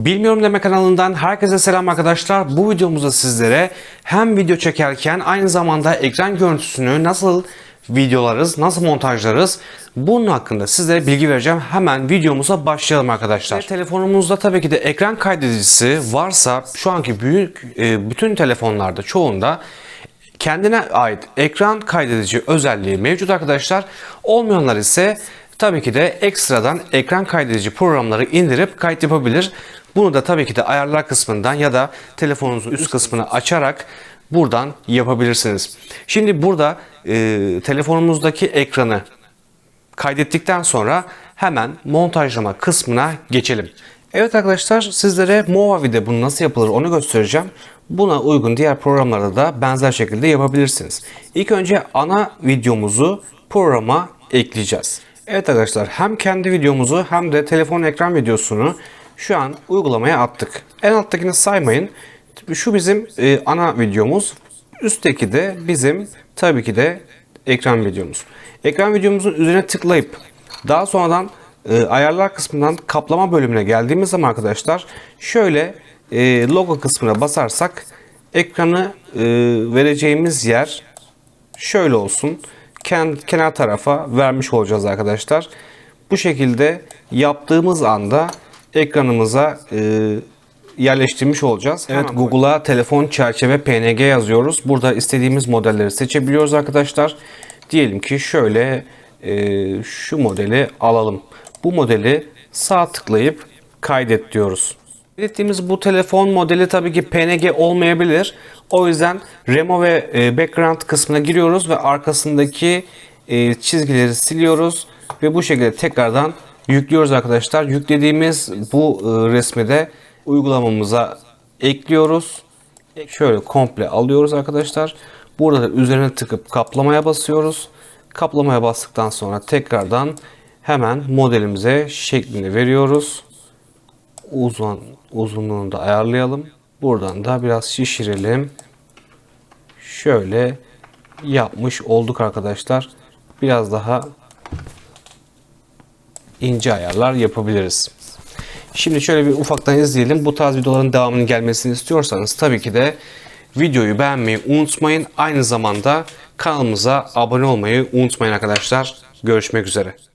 Bilmiyorum deme kanalından herkese selam arkadaşlar. Bu videomuzda sizlere hem video çekerken aynı zamanda ekran görüntüsünü nasıl videolarız, nasıl montajlarız bunun hakkında sizlere bilgi vereceğim. Hemen videomuza başlayalım arkadaşlar. Ve telefonumuzda tabii ki de ekran kaydedicisi varsa şu anki büyük e, bütün telefonlarda çoğunda kendine ait ekran kaydedici özelliği mevcut arkadaşlar. Olmayanlar ise tabii ki de ekstradan ekran kaydedici programları indirip kayıt yapabilir. Bunu da tabii ki de ayarlar kısmından ya da telefonunuzun üst kısmını açarak buradan yapabilirsiniz. Şimdi burada e, telefonumuzdaki ekranı kaydettikten sonra hemen montajlama kısmına geçelim. Evet arkadaşlar sizlere Movavi'de bunu nasıl yapılır onu göstereceğim. Buna uygun diğer programlarda da benzer şekilde yapabilirsiniz. İlk önce ana videomuzu programa ekleyeceğiz. Evet arkadaşlar hem kendi videomuzu hem de telefon ekran videosunu şu an uygulamaya attık. En alttakini saymayın. Şu bizim e, ana videomuz. Üstteki de bizim tabii ki de ekran videomuz. Ekran videomuzun üzerine tıklayıp daha sonradan e, ayarlar kısmından kaplama bölümüne geldiğimiz zaman arkadaşlar şöyle e, logo kısmına basarsak ekranı e, vereceğimiz yer şöyle olsun. Ken, kenar tarafa vermiş olacağız arkadaşlar. Bu şekilde yaptığımız anda ekranımıza e, yerleştirmiş olacağız. Evet Google'a telefon çerçeve PNG yazıyoruz. Burada istediğimiz modelleri seçebiliyoruz arkadaşlar. Diyelim ki şöyle e, şu modeli alalım. Bu modeli sağ tıklayıp kaydet diyoruz. Kaydettiğimiz bu telefon modeli tabii ki PNG olmayabilir. O yüzden Remo ve e, Background kısmına giriyoruz ve arkasındaki e, çizgileri siliyoruz ve bu şekilde tekrardan yüklüyoruz arkadaşlar. Yüklediğimiz bu e, resmi de uygulamamıza ekliyoruz. Şöyle komple alıyoruz arkadaşlar. Burada da üzerine tıkıp kaplamaya basıyoruz. Kaplamaya bastıktan sonra tekrardan hemen modelimize şeklini veriyoruz. Uzun uzunluğunu da ayarlayalım. Buradan da biraz şişirelim. Şöyle yapmış olduk arkadaşlar. Biraz daha ince ayarlar yapabiliriz. Şimdi şöyle bir ufaktan izleyelim. Bu tarz videoların devamının gelmesini istiyorsanız tabii ki de videoyu beğenmeyi unutmayın. Aynı zamanda kanalımıza abone olmayı unutmayın arkadaşlar. Görüşmek üzere.